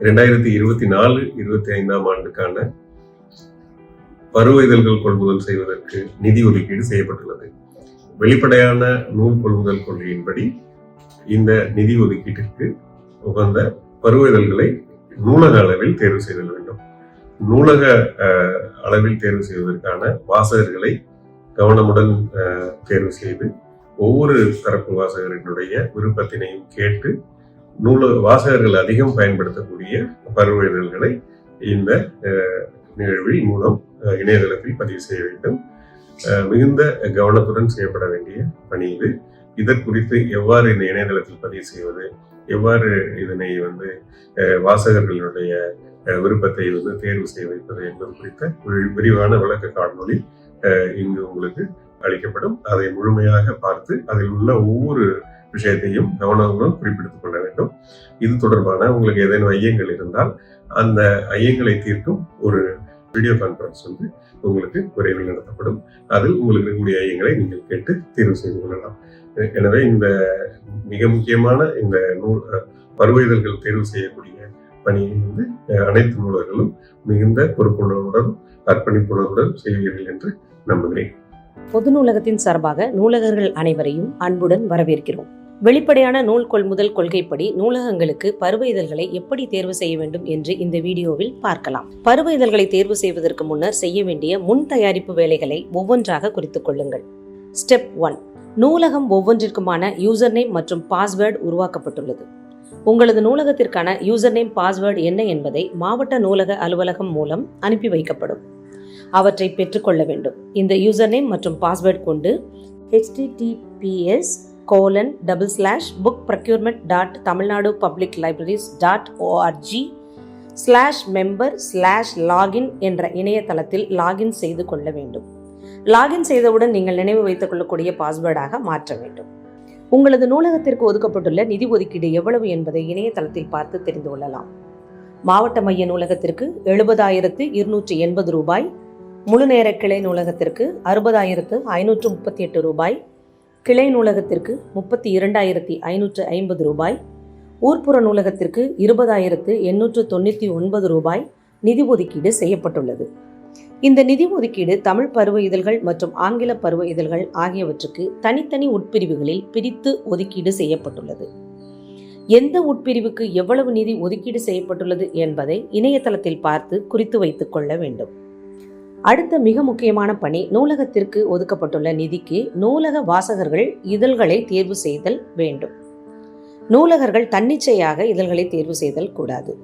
இரண்டாயிரத்தி இருபத்தி நாலு இருபத்தி ஐந்தாம் ஆண்டுக்கான பருவ இதழ்கள் கொள்முதல் செய்வதற்கு நிதி ஒதுக்கீடு செய்யப்பட்டுள்ளது. வெளிப்படையான நூல் கொள்முதல் கொள்கையின்படி இந்த நிதி ஒதுக்கீட்டிற்கு உகந்த பருவ இதழ்களை நூலக அளவில் தேர்வு செய்தல் வேண்டும். நூலக அஹ், அளவில் தேர்வு செய்வதற்கான வாசகர்களை கவனமுடன் அஹ், தேர்வு செய்து ஒவ்வொரு தரப்பு வாசகரினுடைய விருப்பத்தினையும் கேட்டு நூல வாசகர்கள் அதிகம் பயன்படுத்தக்கூடிய பருவ இதழ்களை இந்த நிகழ்வில் மூலம் இணையதளத்தில் பதிவு செய்ய வேண்டும். மிகுந்த கவனத்துடன் செய்யப்பட வேண்டிய பணி இது. இதற்குறித்து எவ்வாறு இந்த இணையதளத்தில் பதிவு செய்வது? எவ்வாறு இதனை வந்து வாசகர்களுடைய விருப்பத்தை வந்து தேர்வு செய்ய வைப்பது என்பது குறித்த விரிவான விளக்க காணொலி இங்கு உங்களுக்கு அளிக்கப்படும். அதை முழுமையாக பார்த்து அதில் உள்ள ஒவ்வொரு விஷயத்தையும் கவனங்களும் குறிப்பிடுத்துக் கொள்ள வேண்டும். இது தொடர்பான உங்களுக்கு ஏதேனும் ஐயங்கள் இருந்தால் அந்த ஐயங்களை தீர்க்கும் ஒரு வீடியோ கான்ஃபரன்ஸ் வந்து உங்களுக்கு விரைவில் நடத்தப்படும். அதில் உங்களுக்கு இருக்கக்கூடிய ஐயங்களை நீங்கள் கேட்டு தீர்வு செய்து கொள்ளலாம். எனவே இந்த மிக முக்கியமான இந்த நூல் பருவ இதழ்கள் தேர்வு செய்யக்கூடிய பணியை வந்து அனைத்து நூலர்களும் மிகுந்த பொறுப்புணர்வுடன் அர்ப்பணிப்புணர்வுடன் செய்வீர்கள் என்று நம்புகிறேன். பொது நூலகத்தின் சார்பாக நூலகர்கள் அனைவரையும் அன்புடன் வரவேற்கிறோம். வெளிப்படையான நூல் கொள்முதல் கொள்கைப்படி நூலகங்களுக்கு பருவ இதழ்களை எப்படி தேர்வு செய்ய வேண்டும் என்று இந்த வீடியோவில் பார்க்கலாம். பருவ இதழ்களை தேர்வு செய்வதற்கு முன்னர் செய்ய வேண்டிய முன் தயாரிப்பு வேலைகளை ஒவ்வொன்றாக குறித்துக் கொள்ளுங்கள். Step one. நூலகம் ஒவ்வொன்றிற்குமான யூசர் நேம் மற்றும் பாஸ்வேர்டு உருவாக்கப்பட்டுள்ளது. உங்களது நூலகத்திற்கான யூசர் நேம் பாஸ்வேர்டு என்ன என்பதை மாவட்ட நூலக அலுவலகம் மூலம் அனுப்பி வைக்கப்படும். அவற்றை பெற்றுக்கொள்ள வேண்டும். இந்த யூசர் நேம் மற்றும் பாஸ்வேர்ட் கொண்டு HTTPS colon double slash book procurement dot Tamil Nadu public libraries dot ORG slash member slash login என்ற இணையதளத்தில் லாகின் செய்து கொள்ள வேண்டும். லாகின் செய்தவுடன் நீங்கள் நினைவு வைத்துக் கொள்ளக்கூடிய பாஸ்வேர்டாக மாற்ற வேண்டும். உங்களது நூலகத்திற்கு ஒதுக்கப்பட்டுள்ள நிதி ஒதுக்கீடு எவ்வளவு என்பதை இணையதளத்தில் பார்த்து தெரிந்து கொள்ளலாம். மாவட்ட மைய நூலகத்திற்கு எழுபதாயிரத்து இருநூற்றி எண்பது ரூபாய் முழுநேர கிளை நூலகத்திற்கு அறுபதாயிரத்து ஐநூற்று முப்பத்தி எட்டு ரூபாய் கிளை நூலகத்திற்கு முப்பத்தி இரண்டாயிரத்தி ஐநூற்று ஐம்பது ரூபாய் ஊர்ப்புற நூலகத்திற்கு இருபதாயிரத்து எண்ணூற்று தொண்ணூற்றி ஒன்பது ரூபாய் நிதி ஒதுக்கீடு செய்யப்பட்டுள்ளது. இந்த நிதி ஒதுக்கீடு தமிழ் பருவ இதழ்கள் மற்றும் ஆங்கில பருவ இதழ்கள் ஆகியவற்றுக்கு தனித்தனி உட்பிரிவுகளில் பிரித்து ஒதுக்கீடு செய்யப்பட்டுள்ளது. எந்த உட்பிரிவுக்கு எவ்வளவு நிதி ஒதுக்கீடு செய்யப்பட்டுள்ளது என்பதை இணையதளத்தில் பார்த்து குறித்து வைத்துக் கொள்ள வேண்டும். அடுத்த மிக முக்கியமான பணி நூலகத்திற்கு ஒதுக்கப்பட்டுள்ள நிதிக்கு நூலக வாசகர்கள் இதழ்களை தேர்வு செய்தல் வேண்டும். நூலகர்கள் தன்னிச்சையாக இதழ்களை தேர்வு செய்தல் கூடாது.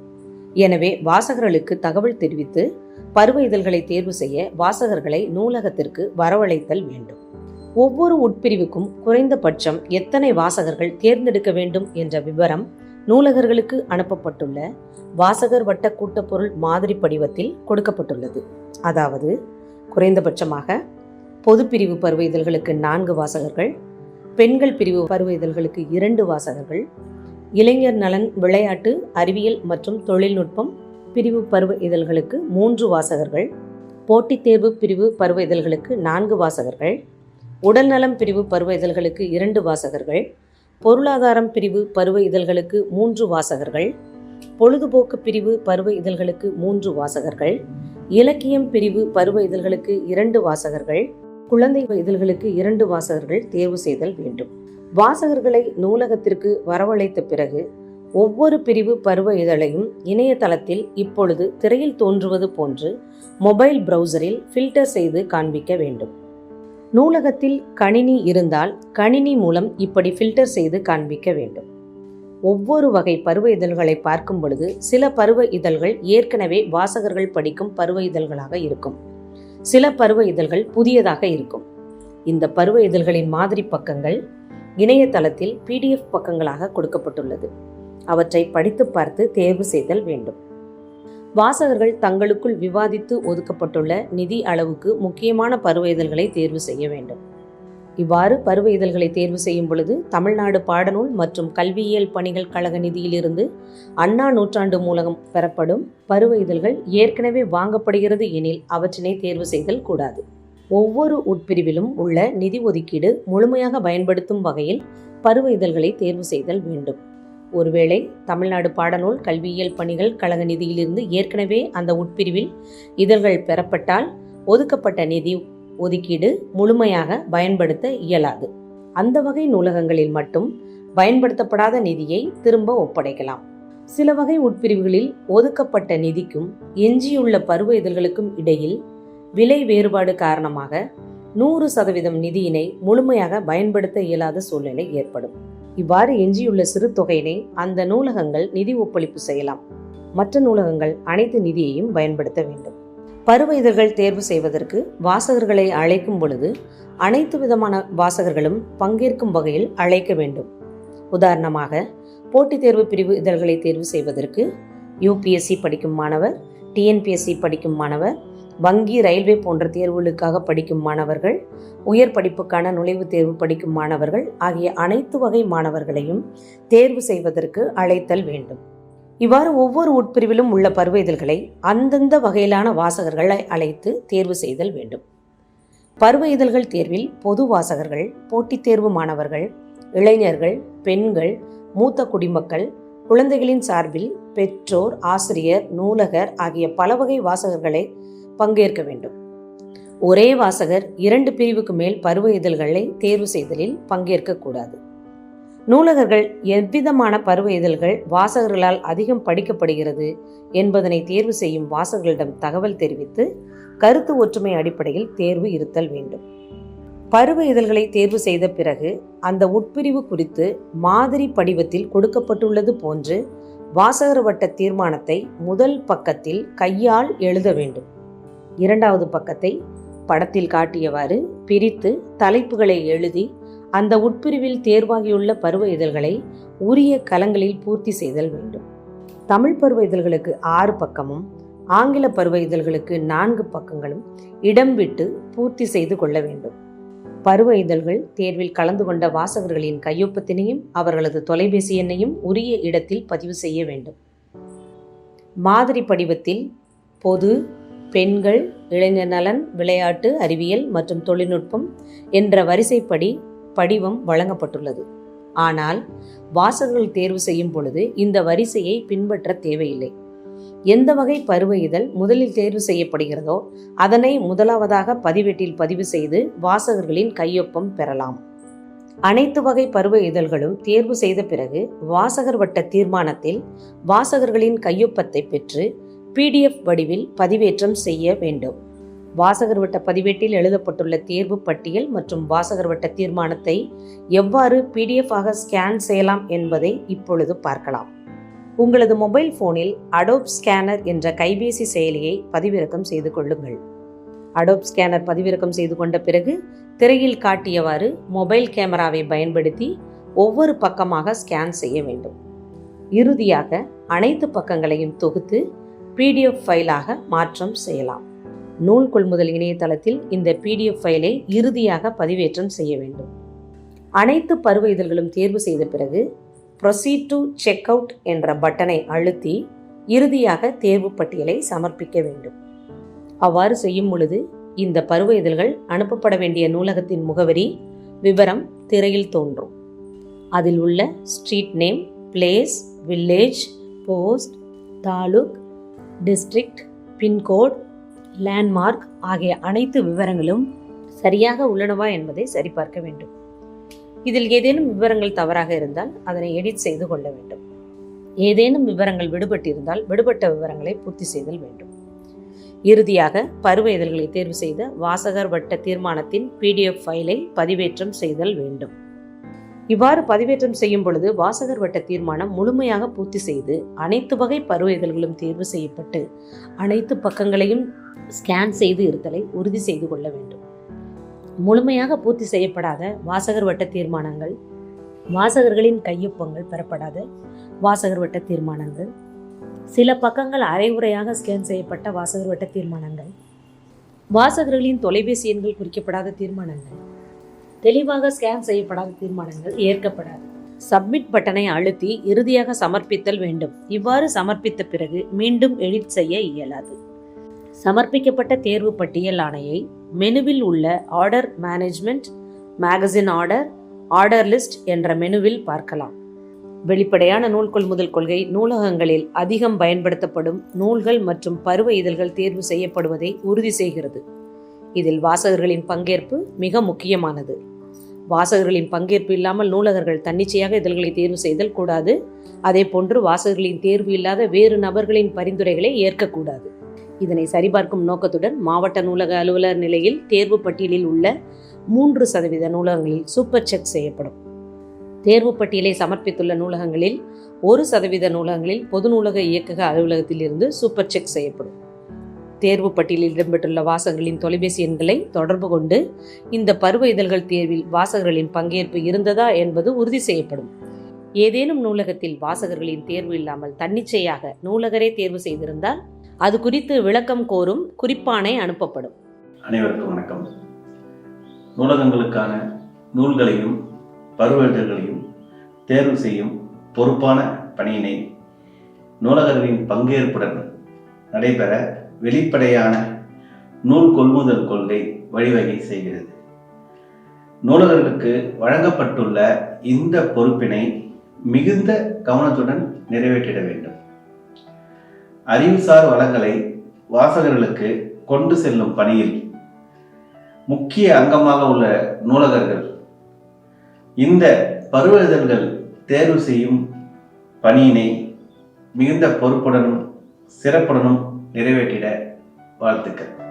எனவே வாசகர்களுக்கு தகவல் தெரிவித்து பருவ இதழ்களை தேர்வு செய்ய வாசகர்களை நூலகத்திற்கு வரவழைத்தல் வேண்டும். ஒவ்வொரு உட்பிரிவுக்கும் குறைந்தபட்சம் எத்தனை வாசகர்கள் தேர்ந்தெடுக்க வேண்டும் என்ற விவரம் நூலகர்களுக்கு அனுப்பப்பட்டுள்ள வாசகர் வட்ட கூட்டப்பொருள் மாதிரி படிவத்தில் கொடுக்கப்பட்டுள்ளது. அதாவது குறைந்தபட்சமாக பொது பிரிவு பருவ இதழ்களுக்கு நான்கு வாசகர்கள் பெண்கள் பிரிவு பருவ இதழ்களுக்கு இரண்டு வாசகர்கள் இளைஞர் நலன் விளையாட்டு அறிவியல் மற்றும் தொழில்நுட்பம் பிரிவு பருவ இதழ்களுக்கு மூன்று வாசகர்கள் போட்டித் தேர்வு பிரிவு பருவ இதழ்களுக்கு நான்கு வாசகர்கள் உடல்நலம் பிரிவு பருவ இதழ்களுக்கு இரண்டு வாசகர்கள் பொருளாதாரம் பிரிவு பருவ இதழ்களுக்கு மூன்று வாசகர்கள் பொழுதுபோக்கு பிரிவு பருவ இதழ்களுக்கு மூன்று வாசகர்கள் இலக்கியம் பிரிவு பருவ இதழ்களுக்கு இரண்டு வாசகர்கள் குழந்தை இதழ்களுக்கு இரண்டு வாசகர்கள் தேர்வு செய்தல் வேண்டும். வாசகர்களை நூலகத்திற்கு வரவழைத்த பிறகு ஒவ்வொரு பிரிவு பருவ இதழையும் இணையதளத்தில் இப்பொழுது திரையில் தோன்றுவது போன்று மொபைல் பிரவுசரில் ஃபில்டர் செய்து காண்பிக்க வேண்டும். நூலகத்தில் கணினி இருந்தால் கணினி மூலம் இப்படி ஃபில்டர் செய்து காண்பிக்க வேண்டும். ஒவ்வொரு வகை பருவ இதழ்களை பார்க்கும் பொழுது சில பருவ இதழ்கள் ஏற்கனவே வாசகர்கள் படிக்கும் பருவ இதழ்களாக இருக்கும். சில பருவ இதழ்கள் புதியதாக இருக்கும். இந்த பருவ இதழ்களின் மாதிரி பக்கங்கள் இணையதளத்தில் பிடிஎஃப் பக்கங்களாக கொடுக்கப்பட்டுள்ளது. அவற்றை படித்து பார்த்து தேர்வு செய்தல் வேண்டும். வாசகர்கள் தங்களுக்குள் விவாதித்து ஒதுக்கப்பட்டுள்ள நிதி அளவுக்கு முக்கியமான பருவ இதழ்களை தேர்வு செய்ய வேண்டும். இவ்வாறு பருவ இதழ்களை தேர்வு செய்யும் பொழுது தமிழ்நாடு பாடநூல் மற்றும் கல்வியியல் பணிகள் கழக நிதியிலிருந்து அண்ணா நூற்றாண்டு மூலம் பெறப்படும் பருவ இதழ்கள் ஏற்கனவே வாங்கப்படுகிறது எனில் அவற்றினை தேர்வு செய்தல் கூடாது. ஒவ்வொரு உட்பிரிவிலும் உள்ள நிதி ஒதுக்கீடு முழுமையாக பயன்படுத்தும் வகையில் பருவ இதழ்களை தேர்வு செய்தல் வேண்டும். ஒருவேளை தமிழ்நாடு பாடநூல் கல்வியியல் பணிகள் கழக நிதியிலிருந்து ஏற்கனவே அந்த உட்பிரிவில் இதழ்கள் பெறப்பட்டால் ஒதுக்கப்பட்ட நிதி ஒதுக்கீடு முழுமையாக பயன்படுத்த இயலாது. அந்த வகை நூலகங்களில் மட்டும் பயன்படுத்தப்படாத நிதியை திரும்ப ஒப்படைக்கலாம். சில வகை உட்பிரிவுகளில் ஒதுக்கப்பட்ட நிதிக்கும் எஞ்சியுள்ள பருவ இதழ்களுக்கும் இடையில் விலை வேறுபாடு காரணமாக நூறு சதவீதம் நிதியினை முழுமையாக பயன்படுத்த இயலாத சூழ்நிலை ஏற்படும். இவ்வாறு எஞ்சியுள்ள சிறு தொகையினை அந்த நூலகங்கள் நிதி ஒப்பளிப்பு செய்யலாம். மற்ற நூலகங்கள் அனைத்து நிதியையும் பயன்படுத்த வேண்டும். பருவ இதழ்கள் தேர்வு செய்வதற்கு வாசகர்களை அழைக்கும் பொழுது அனைத்து விதமான வாசகர்களும் பங்கேற்கும் வகையில் அழைக்க வேண்டும். உதாரணமாக போட்டித் தேர்வு பிரிவு இதழ்களை தேர்வு செய்வதற்கு யூபிஎஸ்சி படிக்கும் மாணவர் டிஎன்பிஎஸ்சி படிக்கும் மாணவர் வங்கி ரயில்வே போன்ற தேர்வுகளுக்காக படிக்கும் மாணவர்கள் உயர் படிப்புக்கான நுழைவுத் தேர்வு படிக்கும் மாணவர்கள் ஆகிய அனைத்து வகை மாணவர்களையும் தேர்வு செய்வதற்கு அழைத்தல் வேண்டும். இவ்வாறு ஒவ்வொரு உட்பிரிவிலும் உள்ள பருவ இதழ்களை அந்தந்த வகையிலான வாசகர்களை அழைத்து தேர்வு செய்தல் வேண்டும். பருவ இதழ்கள் தேர்வில் பொது வாசகர்கள் போட்டித் தேர்வு மாணவர்கள் இளைஞர்கள் பெண்கள் மூத்த குடிமக்கள் குழந்தைகளின் சார்பில் பெற்றோர் ஆசிரியர் நூலகர் ஆகிய பல வகை வாசகர்களை பங்கேற்க வேண்டும். ஒரே வாசகர் இரண்டு பிரிவுக்கு மேல் பருவ இதழ்களை தேர்வு செய்தலில் பங்கேற்கக்கூடாது நூலகர்கள் எவ்விதமான பருவ இதழ்கள் வாசகர்களால் அதிகம் படிக்கப்படுகிறது என்பதனை தேர்வு செய்யும் வாசகர்களிடம் தகவல் தெரிவித்து கருத்து ஒற்றுமை அடிப்படையில் தேர்வு இருத்தல் வேண்டும். பருவ இதழ்களை தேர்வு செய்த பிறகு அந்த உட்பிரிவு குறித்து மாதிரி படிவத்தில் கொடுக்கப்பட்டுள்ளது போன்று வாசகர் வட்ட தீர்மானத்தை முதல் பக்கத்தில் கையால் எழுத வேண்டும். இரண்டாவது பக்கத்தை படத்தில் காட்டியவாறு பிரித்து தலைப்புகளை எழுதி அந்த உட்பிரிவில் தேர்வாகியுள்ள பருவ இதழ்களை உரிய கலங்களில் பூர்த்தி செய்தல் வேண்டும். தமிழ் பருவ இதழ்களுக்கு ஆறு பக்கமும் ஆங்கில பருவ இதழ்களுக்கு நான்கு பக்கங்களும் இடம் விட்டு பூர்த்தி செய்து கொள்ள வேண்டும். பருவ இதழ்கள் தேர்வில் கலந்து கொண்ட வாசகர்களின் கையொப்பத்தினையும் அவர்களது தொலைபேசி எண்ணையும் உரிய இடத்தில் பதிவு செய்ய வேண்டும். மாதிரி படிவத்தில் பொது பெண்கள் இளைஞர் நலன் விளையாட்டு அறிவியல் மற்றும் தொழில்நுட்பம் என்ற வரிசைப்படி படிவம் வழங்கப்பட்டுள்ளது. ஆனால் வாசகர்கள் தேர்வு செய்யும் பொழுது இந்த வரிசையை பின்பற்ற தேவையில்லை. எந்த வகை பருவ இதழ் முதலில் தேர்வு செய்யப்படுகிறதோ அதனை முதலாவதாக பதிவேட்டில் பதிவு செய்து வாசகர்களின் கையொப்பம் பெறலாம். அனைத்து வகை பருவ இதழ்களும் தேர்வு செய்த பிறகு வாசகர் வட்ட தீர்மானத்தில் வாசகர்களின் கையொப்பத்தை பெற்று பிடிஎஃப் வடிவில் பதிவேற்றம் செய்ய வேண்டும். வாசகர் வட்ட பதிவேட்டில் எழுதப்பட்டுள்ள தேர்வு பட்டியல் மற்றும் வாசகர் வட்ட தீர்மானத்தை எவ்வாறு பிடிஎஃப் ஆக ஸ்கேன் செய்யலாம் என்பதை இப்பொழுது பார்க்கலாம். உங்களது மொபைல் போனில் அடோப் ஸ்கேனர் என்ற கைபேசி செயலியை பதிவிறக்கம் செய்து கொள்ளுங்கள். அடோப் ஸ்கேனர் பதிவிறக்கம் செய்து கொண்ட பிறகு திரையில் காட்டியவாறு மொபைல் கேமராவை பயன்படுத்தி ஒவ்வொரு பக்கமாக ஸ்கேன் செய்ய வேண்டும். இறுதியாக அனைத்து பக்கங்களையும் தொகுத்து பிடிஎஃப் ஃபைலாக மாற்றம் செய்யலாம். நூல் கொள்முதல் இணையதளத்தில் இந்த பிடிஎஃப் ஃபைலை இறுதியாக பதிவேற்றம் செய்ய வேண்டும். அனைத்து பருவ இதழ்களும் தேர்வு செய்த பிறகு ப்ரொசீட் டு செக் அவுட் என்ற பட்டனை அழுத்தி இறுதியாக தேர்வு பட்டியலை சமர்ப்பிக்க வேண்டும். அவ்வாறு செய்யும் பொழுது இந்த பருவ இதழ்கள் அனுப்பப்பட வேண்டிய நூலகத்தின் முகவரி விவரம் திரையில் தோன்றும். அதில் உள்ள street name place village post taluk district pincode landmark ஆகிய அனைத்து விவரங்களும் சரியாக உள்ளனவா என்பதை சரிபார்க்க வேண்டும். இதில் ஏதேனும் விவரங்கள் தவறாக இருந்தால் அதனை எடிட் செய்து கொள்ள வேண்டும். ஏதேனும் விவரங்கள் விடுபட்டிருந்தால் விடுபட்ட விவரங்களை பூர்த்தி செய்தல் வேண்டும். இறுதியாக பருவ இதழ்களை தேர்வு செய்த வாசகர் வட்ட தீர்மானத்தின் பிடிஎஃப் ஃபைலை பதிவேற்றம் செய்தல் வேண்டும். இவ்வாறு பதிவேற்றம் செய்யும் பொழுது வாசகர் வட்ட தீர்மானம் முழுமையாக பூர்த்தி செய்து அனைத்து வகை பருவ இதழ்களும் தேர்வு செய்யப்பட்டு அனைத்து பக்கங்களையும் ஸ்கேன் செய்து இருத்தலை உறுதி செய்து கொள்ள வேண்டும். முழுமையாக பூர்த்தி செய்யப்படாத வாசகர் வட்ட தீர்மானங்கள் வாசகர்களின் கையொப்பங்கள் பெறப்படாத வாசகர் வட்ட தீர்மானங்கள் சில பக்கங்கள் அரைகுறையாக ஸ்கேன் செய்யப்பட்ட வாசகர் வட்ட தீர்மானங்கள் வாசகர்களின் தொலைபேசி எண்கள் குறிக்கப்படாத தீர்மானங்கள் தெளிவாக ஸ்கேன் செய்யப்படாத தீர்மானங்கள் ஏற்கப்படாது. சப்மிட் பட்டனை அழுத்தி இறுதியாக சமர்ப்பித்தல் வேண்டும். இவ்வாறு சமர்ப்பித்த பிறகு மீண்டும் எடிட் செய்ய இயலாது. சமர்ப்பிக்கப்பட்ட தேர்வு பட்டியல் ஆணையை மெனுவில் உள்ள order management magazine order order list என்ற மெனுவில் பார்க்கலாம். வெளிப்படையான நூல் கொள்முதல் கொள்கை நூலகங்களில் அதிகம் பயன்படுத்தப்படும் நூல்கள் மற்றும் பருவ இதழ்கள் தேர்வு செய்யப்படுவதை உறுதி செய்கிறது. இதில் வாசகர்களின் பங்கேற்பு மிக முக்கியமானது. வாசகர்களின் பங்கேற்பு இல்லாமல் நூலகர்கள் தன்னிச்சையாக இதழ்களை தேர்வு செய்தல் கூடாது. அதே போன்று வாசகர்களின் தேர்வு இல்லாத வேறு நபர்களின் பரிந்துரைகளை ஏற்கக்கூடாது. இதனை சரிபார்க்கும் நோக்கத்துடன் மாவட்ட நூலக அலுவலர் நிலையில் தேர்வு பட்டியலில் உள்ள மூன்று சதவீத நூலகங்களில் சூப்பர் செக் செய்யப்படும். தேர்வு பட்டியலை சமர்ப்பித்துள்ள நூலகங்களில் ஒரு சதவீத நூலகங்களில் பொது நூலக இயக்கக அலுவலகத்தில் இருந்து சூப்பர் செக் செய்யப்படும். தேர்வு பட்டியலில் இடம்பெற்றுள்ள வாசகர்களின் தொலைபேசி எண்களை தொடர்பு கொண்டு இந்த பருவ இதழ்கள் தேர்வில் வாசகர்களின் பங்கேற்பு இருந்ததா என்பது உறுதி செய்யப்படும். ஏதேனும் நூலகத்தில் வாசகர்களின் தேர்வு இல்லாமல் தன்னிச்சையாக நூலகரே தேர்வு செய்திருந்தால் அது குறித்து விளக்கம் கோரும் குறிப்பானை அனுப்பப்படும். அனைவருக்கும் வணக்கம். நூலகங்களுக்கான நூல்களையும் பருவதழ்களையும் தேர்வு செய்யும் பொறுப்பான பணியினை நூலகர்களின் பங்கேற்புடன் நடைபெற வெளிப்படையான நூல் கொள்முதல் கொள்கை வழிவகை செய்கிறது. நூலகர்களுக்கு வழங்கப்பட்டுள்ள இந்த பொறுப்பினை மிகுந்த கவனத்துடன் நிறைவேற்றிட வேண்டும். அறிவுசார் வளங்களை வாசகர்களுக்கு கொண்டு செல்லும் பணியில் முக்கிய அங்கமாக உள்ள நூலகர்கள் இந்த பருவதழ்கள் தேர்வு செய்யும் பணியினை மிகுந்த பொறுப்புடனும் சிறப்புடனும் நிறைவேற்றிட வாழ்த்துக்கள்.